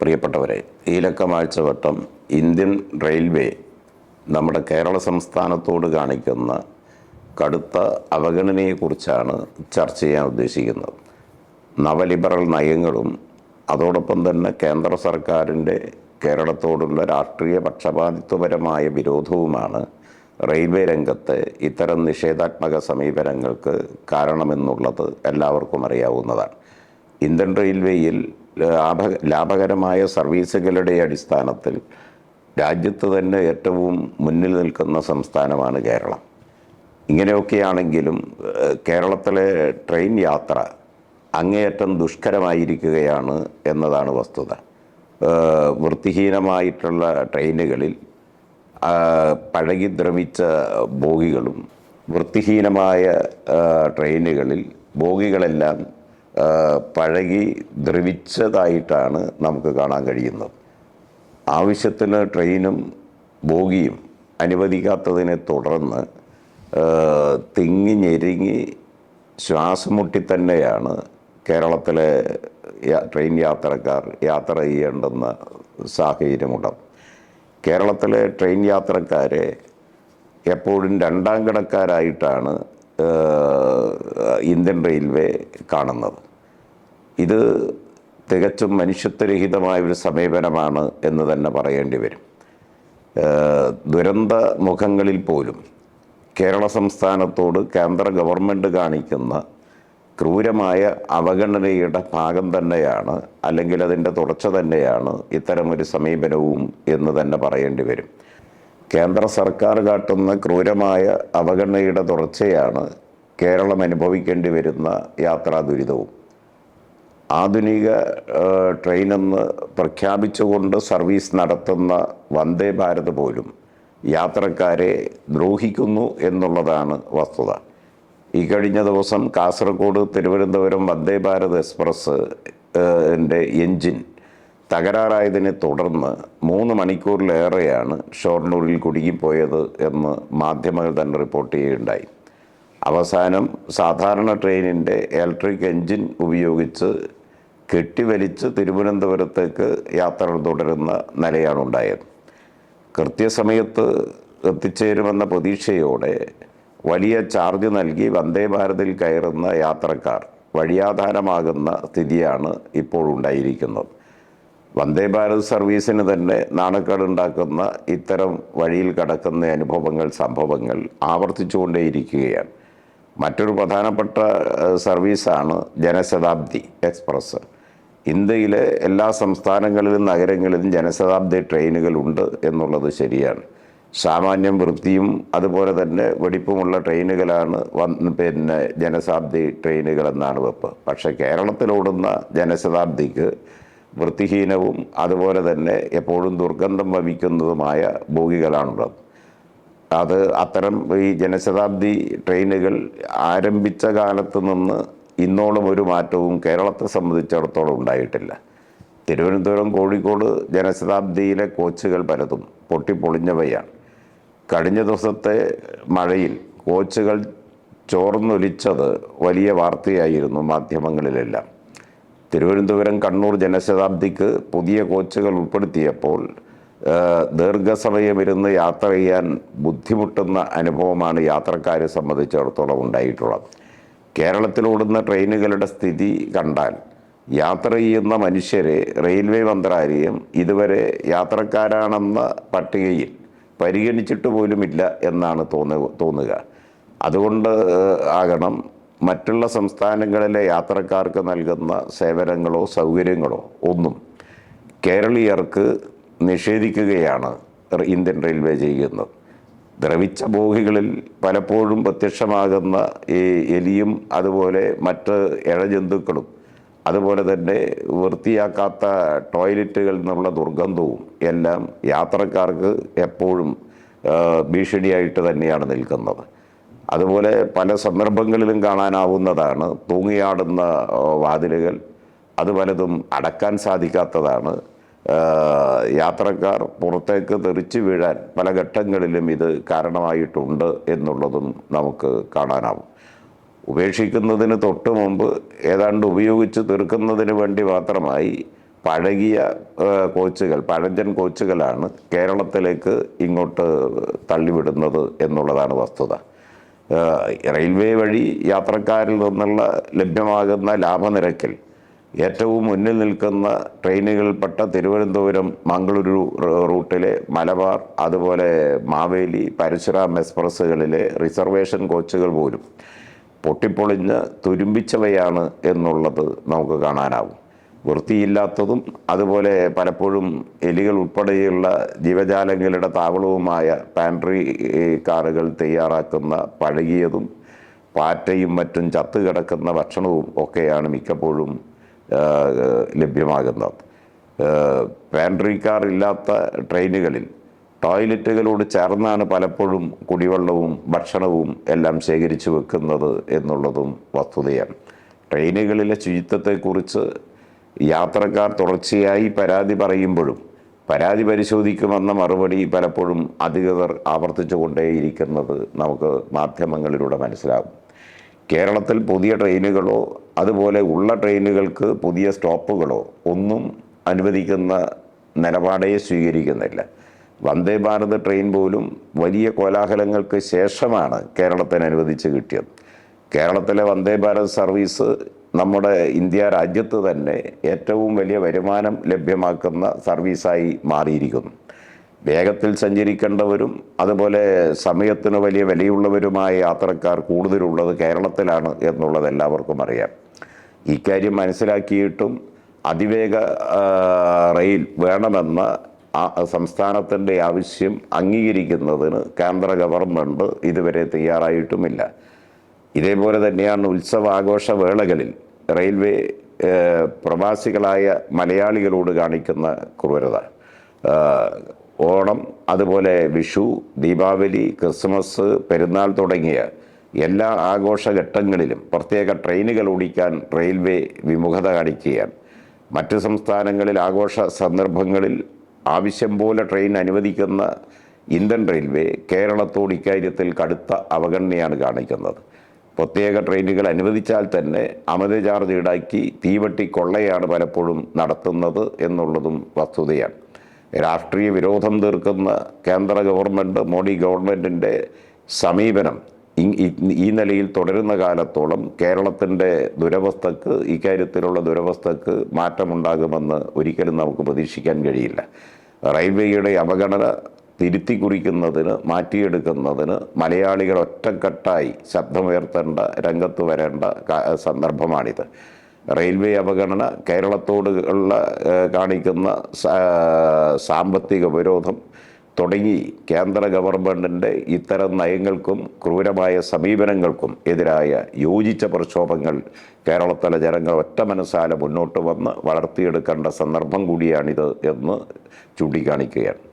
പ്രിയപ്പെട്ടവരെ ഈ ഈലക്കമാഴ്ചവട്ടം Indian railway നമ്മുടെ കേരള സംസ്ഥാനത്തോട് കാണിക്കുന്ന കടുത്ത അവഗണനയെക്കുറിച്ചാണ് ചർച്ച ചെയ്യാൻ ഉദ്ദേശിക്കുന്നത്. നവലിബറൽ നയങ്ങളും അതോടൊപ്പം തന്നെ കേന്ദ്ര സർക്കാരിന്റെ കേരളത്തോടുള്ള രാഷ്ട്രീയ പക്ഷപാതിത്വപരമായ വിരോധവുമാണ് റെയിൽവേ രംഗത്തെ ഇത്തരം നിഷേധാത്മക സമീപനങ്ങൾക്ക് കാരണമെന്നുള്ളത് എല്ലാവർക്കും അറിയാവുന്നതാണ്. ഇന്ത്യൻ റെയിൽവേയിൽ ലാഭ ലാഭകരമായ സർവീസുകളുടെ അടിസ്ഥാനത്തിൽ രാജ്യത്ത് തന്നെ ഏറ്റവും മുന്നിൽ നിൽക്കുന്ന സംസ്ഥാനമാണ് കേരളം. ഇങ്ങനെയൊക്കെയാണെങ്കിലും കേരളത്തിലെ ട്രെയിൻ യാത്ര അങ്ങേയറ്റം ദുഷ്കരമായിരിക്കുകയാണ് എന്നതാണ് വസ്തുത. വൃത്തിഹീനമായിട്ടുള്ള ട്രെയിനുകളിൽ പഴകി ദ്രവിച്ച ബോഗികളും വൃത്തിഹീനമായ ട്രെയിനുകളിൽ ബോഗികളെല്ലാം പഴകി ദ്രവിച്ചതായിട്ടാണ് നമുക്ക് കാണാൻ കഴിയുന്നത്. ആവശ്യത്തിന് ട്രെയിനും ബോഗിയും അനുവദിക്കാത്തതിനെ തുടർന്ന് തിങ്ങി ഞെരുങ്ങി ശ്വാസം മുട്ടി തന്നെയാണ് കേരളത്തിലെ ട്രെയിൻ യാത്രക്കാർ യാത്ര ചെയ്യേണ്ടുന്ന സാഹചര്യമുള്ളത് കേരളത്തിലെ ട്രെയിൻ യാത്രക്കാരെ എപ്പോഴും രണ്ടാം കിടക്കാരായിട്ടാണ് ഇന്ത്യൻ റെയിൽവേ കാണുന്നത്. ഇത് തികച്ചും മനുഷ്യത്വരഹിതമായ ഒരു സമീപനമാണ് എന്ന് തന്നെ പറയേണ്ടി വരും. ദുരന്ത മുഖങ്ങളിൽ പോലും കേരള സംസ്ഥാനത്തോട് കേന്ദ്ര ഗവൺമെന്റ് കാണിക്കുന്ന ക്രൂരമായ അവഗണനയുടെ ഭാഗം തന്നെയാണ് അല്ലെങ്കിൽ അതിന്റെ തുടർച്ച തന്നെയാണ് ഇത്തരമൊരു സമീപനവും എന്ന് തന്നെ പറയേണ്ടി വരും. കേന്ദ്ര സർക്കാർ കാട്ടുന്ന ക്രൂരമായ അവഗണനയുടെ തുടർച്ചയാണ് കേരളം അനുഭവിക്കേണ്ടി വരുന്ന യാത്രാ ദുരിതവും. ആധുനിക ട്രെയിനെന്ന് പ്രഖ്യാപിച്ചുകൊണ്ട് സർവീസ് നടത്തുന്ന വന്ദേ ഭാരത് പോലും യാത്രക്കാരെ ദ്രോഹിക്കുന്നു എന്നുള്ളതാണ് വസ്തുത. ഈ കഴിഞ്ഞ ദിവസം കാസർഗോഡ് തിരുവനന്തപുരം വന്ദേ ഭാരത് എക്സ്പ്രസ് എന്റെ ന്റെ എൻജിൻ തകരാറായതിനെ തുടർന്ന് മൂന്ന് മണിക്കൂറിലേറെയാണ് ഷൊർണൂരിൽ കുടുങ്ങിപ്പോയത് എന്ന് മാധ്യമങ്ങൾ തന്നെ റിപ്പോർട്ട് ചെയ്യുകയുണ്ടായി. അവസാനം സാധാരണ ട്രെയിനിന്റെ ഇലക്ട്രിക് എൻജിൻ ഉപയോഗിച്ച് കെട്ടിവലിച്ച് തിരുവനന്തപുരത്തേക്ക് യാത്ര തുടരുന്ന നിലയാണ് ഉണ്ടായത് കൃത്യസമയത്ത് എത്തിച്ചേരുമെന്ന പ്രതീക്ഷയോടെ വലിയ ചാർജ് നൽകി വന്ദേ ഭാരതിൽ കയറുന്ന യാത്രക്കാർ വഴിയാധാരമാകുന്ന സ്ഥിതിയാണ് ഇപ്പോൾ ഉണ്ടായിരിക്കുന്നത്. വന്ദേ ഭാരത് സർവീസിന് തന്നെ നാണക്കേടുണ്ടാക്കുന്ന ഇത്തരം വഴിയിൽ കടക്കുന്ന അനുഭവങ്ങൾ സംഭവങ്ങൾ ആവർത്തിച്ചുകൊണ്ടേയിരിക്കുകയാണ്. മറ്റൊരു പ്രധാനപ്പെട്ട സർവീസാണ് ജനശതാബ്ദി എക്സ്പ്രസ്. ഇന്ത്യയിലെ എല്ലാ സംസ്ഥാനങ്ങളിലും നഗരങ്ങളിലും ജനശതാബ്ദി ട്രെയിനുകളുണ്ട് എന്നുള്ളത് ശരിയാണ്. സാമാന്യം വൃത്തിയും അതുപോലെ തന്നെ വെടിപ്പുമുള്ള ട്രെയിനുകളാണ് വന്ന് പിന്നെ ജനശതാബ്ദി ട്രെയിനുകൾ എന്നാണ് വെപ്പ്. പക്ഷേ കേരളത്തിലോടുന്ന ജനശതാബ്ദിക്ക് വൃത്തിഹീനവും അതുപോലെ തന്നെ എപ്പോഴും ദുർഗന്ധം വമിക്കുന്നതുമായ ബോഗികളാണുള്ളത് അത് അത്തരം ഈ ജനശതാബ്ദി ട്രെയിനുകൾ ആരംഭിച്ച കാലത്ത് നിന്ന് ഇന്നോളം ഒരു മാറ്റവും കേരളത്തെ സംബന്ധിച്ചിടത്തോളം ഉണ്ടായിട്ടില്ല. തിരുവനന്തപുരം കോഴിക്കോട് ജനശതാബ്ദിയിലെ കോച്ചുകൾ പലതും പൊട്ടിപ്പൊളിഞ്ഞവയാണ്. കഴിഞ്ഞ ദിവസത്തെ മഴയിൽ കോച്ചുകൾ ചോർന്നൊലിച്ചത് വലിയ വാർത്തയായിരുന്നു മാധ്യമങ്ങളിലെല്ലാം. തിരുവനന്തപുരം കണ്ണൂർ ജനശതാബ്ദിക്ക് പുതിയ കോച്ചുകൾ ഉൾപ്പെടുത്തിയപ്പോൾ ദീർഘസമയമിരുന്ന് യാത്ര ചെയ്യാൻ ബുദ്ധിമുട്ടുന്ന അനുഭവമാണ് യാത്രക്കാരെ സംബന്ധിച്ചിടത്തോളം ഉണ്ടായിട്ടുള്ളത്. കേരളത്തിലോടുന്ന ട്രെയിനുകളുടെ സ്ഥിതി കണ്ടാൽ യാത്ര ചെയ്യുന്ന മനുഷ്യരെ റെയിൽവേ മന്ത്രാലയം ഇതുവരെ യാത്രക്കാരാണെന്ന പട്ടികയിൽ പരിഗണിച്ചിട്ട് പോലുമില്ല എന്നാണ് തോന്നു തോന്നുക. അതുകൊണ്ട് ആകണം മറ്റുള്ള സംസ്ഥാനങ്ങളിലെ യാത്രക്കാർക്ക് നൽകുന്ന സേവനങ്ങളോ സൗകര്യങ്ങളോ ഒന്നും കേരളീയർക്ക് നിഷേധിക്കുകയാണ് ഇന്ത്യൻ റെയിൽവേ ചെയ്യുന്നത്. ദ്രവിച്ച ബോഗികളിൽ പലപ്പോഴും പ്രത്യക്ഷമാകുന്ന ഈ എലിയും അതുപോലെ മറ്റ് ഇഴജന്തുക്കളും അതുപോലെ തന്നെ വൃത്തിയാക്കാത്ത ടോയ്ലറ്റുകളിൽ നിന്നുള്ള ദുർഗന്ധവും എല്ലാം യാത്രക്കാർക്ക് എപ്പോഴും ഭീഷണിയായിട്ട് തന്നെയാണ് നിൽക്കുന്നത്. അതുപോലെ പല സന്ദർഭങ്ങളിലും കാണാനാവുന്നതാണ് തൂങ്ങിയാടുന്ന വാതിലുകൾ. അത് പലതും അടക്കാൻ സാധിക്കാത്തതാണ്. യാത്രക്കാർ പുറത്തേക്ക് തെറിച്ചു വീഴാൻ പല ഘട്ടങ്ങളിലും ഇത് കാരണമായിട്ടുണ്ട് എന്നുള്ളതും നമുക്ക് കാണാനാവും. ഉപേക്ഷിക്കുന്നതിന് തൊട്ട് മുമ്പ് ഏതാണ്ട് ഉപയോഗിച്ച് തീർക്കുന്നതിന് വേണ്ടി മാത്രമായി പഴകിയ കോച്ചുകൾ പഴഞ്ചൻ കോച്ചുകളാണ് കേരളത്തിലേക്ക് ഇങ്ങോട്ട് തള്ളിവിടുന്നത് എന്നുള്ളതാണ് വസ്തുത. റെയിൽവേ വഴി യാത്രക്കാരിൽ നിന്നുള്ള ലഭ്യമാകുന്ന ലാഭനിരക്കിൽ ഏറ്റവും മുന്നിൽ നിൽക്കുന്ന ട്രെയിനുകൾപ്പെട്ട തിരുവനന്തപുരം മംഗളൂരു റൂട്ടിലെ മലബാർ അതുപോലെ മാവേലി പരശുരാം എക്സ്പ്രസ്സുകളിലെ റിസർവേഷൻ കോച്ചുകൾ പോലും പൊട്ടിപ്പൊളിഞ്ഞ് തുരുമ്പിച്ചവയാണ് എന്നുള്ളത് നമുക്ക് കാണാനാവും. വൃത്തിയില്ലാത്തതും അതുപോലെ പലപ്പോഴും എലികൾ ഉൾപ്പെടെയുള്ള ജീവജാലങ്ങളുടെ താവളവുമായ പാൻട്രി കാറുകൾ തയ്യാറാക്കുന്ന പഴകിയതും പാറ്റയും മറ്റും ചത്തുകിടക്കുന്ന ഭക്ഷണവും ഒക്കെയാണ് മിക്കപ്പോഴും ലഭ്യമാകുന്നത്. പാൻട്രി കാർ ഇല്ലാത്ത ട്രെയിനുകളിൽ ടോയ്ലറ്റുകളോട് ചേർന്നാണ് പലപ്പോഴും കുടിവെള്ളവും ഭക്ഷണവും എല്ലാം ശേഖരിച്ചു വെക്കുന്നത് എന്നുള്ളതും വസ്തുതയാണ്. ട്രെയിനുകളിലെ ശുചിത്വത്തെക്കുറിച്ച് യാത്രക്കാർ തുടർച്ചയായി പരാതി പറയുമ്പോഴും പരാതി പരിശോധിക്കുമെന്ന മറുപടി പലപ്പോഴും അധികൃതർ ആവർത്തിച്ചു കൊണ്ടേയിരിക്കുന്നത് നമുക്ക് മാധ്യമങ്ങളിലൂടെ മനസ്സിലാകും. കേരളത്തിൽ പുതിയ ട്രെയിനുകളോ അതുപോലെ ഉള്ള ട്രെയിനുകൾക്ക് പുതിയ സ്റ്റോപ്പുകളോ ഒന്നും അനുവദിക്കുന്ന നിലപാടേ സ്വീകരിക്കുന്നില്ല. വന്ദേ ഭാരത് ട്രെയിൻ പോലും വലിയ കോലാഹലങ്ങൾക്ക് ശേഷമാണ് കേരളത്തിന് അനുവദിച്ച് കിട്ടിയത്. കേരളത്തിലെ വന്ദേ ഭാരത് സർവീസ് നമ്മുടെ ഇന്ത്യ രാജ്യത്ത് തന്നെ ഏറ്റവും വലിയ വരുമാനം ലഭ്യമാക്കുന്ന സർവീസായി മാറിയിരിക്കുന്നു. വേഗത്തിൽ സഞ്ചരിക്കേണ്ടവരും അതുപോലെ സമയത്തിന് വലിയ വിലയുള്ളവരുമായ യാത്രക്കാർ കൂടുതലുള്ളത് കേരളത്തിലാണ് എന്നുള്ളത് എല്ലാവർക്കും അറിയാം. ഇക്കാര്യം മനസ്സിലാക്കിയിട്ടും അതിവേഗ റെയിൽ വേണമെന്ന സംസ്ഥാനത്തിന്റെ ആവശ്യം അംഗീകരിക്കുന്നതിന് കേന്ദ്ര ഗവൺമെന്റ് ഇതുവരെ തയ്യാറായിട്ടുമില്ല. ഇതേപോലെ തന്നെയാണ് ഉത്സവാഘോഷ വേളകളിൽ റെയിൽവേ പ്രവാസികളായ മലയാളികളോട് കാണിക്കുന്ന ക്രൂരത. ഓണം അതുപോലെ വിഷു ദീപാവലി ക്രിസ്മസ് പെരുന്നാൾ തുടങ്ങിയ എല്ലാ ആഘോഷഘട്ടങ്ങളിലും പ്രത്യേക ട്രെയിനുകൾ ഓടിക്കാൻ റെയിൽവേ വിമുഖത കാണിക്കുകയാണ്. മറ്റ് സംസ്ഥാനങ്ങളിൽ ആഘോഷ സന്ദർഭങ്ങളിൽ ആവശ്യം പോലെ ട്രെയിൻ അനുവദിക്കുന്ന ഇന്ത്യൻ റെയിൽവേ കേരളത്തോട് ഇക്കാര്യത്തിൽ കടുത്ത അവഗണനയാണ് കാണിക്കുന്നത്. പ്രത്യേക ട്രെയിനുകൾ അനുവദിച്ചാൽ തന്നെ അമിത ചാർജ് ഈടാക്കി തീവട്ടി കൊള്ളയാണ് പലപ്പോഴും നടത്തുന്നത് എന്നുള്ളതും വസ്തുതയാണ്. രാഷ്ട്രീയ വിരോധം തീർക്കുന്ന കേന്ദ്ര ഗവൺമെന്റ് മോഡി ഗവൺമെന്റിന്റെ സമീപനം ഈ- നിലയിൽ തുടരുന്ന കാലത്തോളം കേരളത്തിന്റെ ദുരവസ്ഥക്ക് ഇക്കാര്യത്തിലുള്ള ദുരവസ്ഥക്ക് മാറ്റമുണ്ടാകുമെന്ന് ഒരിക്കലും നമുക്ക് പ്രതീക്ഷിക്കാൻ കഴിയില്ല. റെയിൽവേയുടെ അവഗണന തിരുത്തി കുറിക്കുന്നതിന് മാറ്റിയെടുക്കുന്നതിന് മലയാളികൾ ഒറ്റക്കെട്ടായി ശബ്ദമുയർത്തേണ്ട രംഗത്ത് വരേണ്ട സന്ദർഭമാണിത്. റെയിൽവേ അവഗണന കേരളത്തോട് ഉള്ള കാണിക്കുന്ന സാമ്പത്തിക വിരോധം തുടങ്ങി കേന്ദ്ര ഗവൺമെന്റിന്റെ ഇത്തരം നയങ്ങൾക്കും ക്രൂരമായ സമീപനങ്ങൾക്കും എതിരായ യോജിച്ച പ്രക്ഷോഭങ്ങൾ കേരളത്തിലെ ജനങ്ങൾ ഒറ്റ മനസ്സാലെ മുന്നോട്ട് വന്ന് വളർത്തിയെടുക്കേണ്ട സന്ദർഭം കൂടിയാണിത് എന്ന് ചൂണ്ടിക്കാണിക്കുകയാണ്.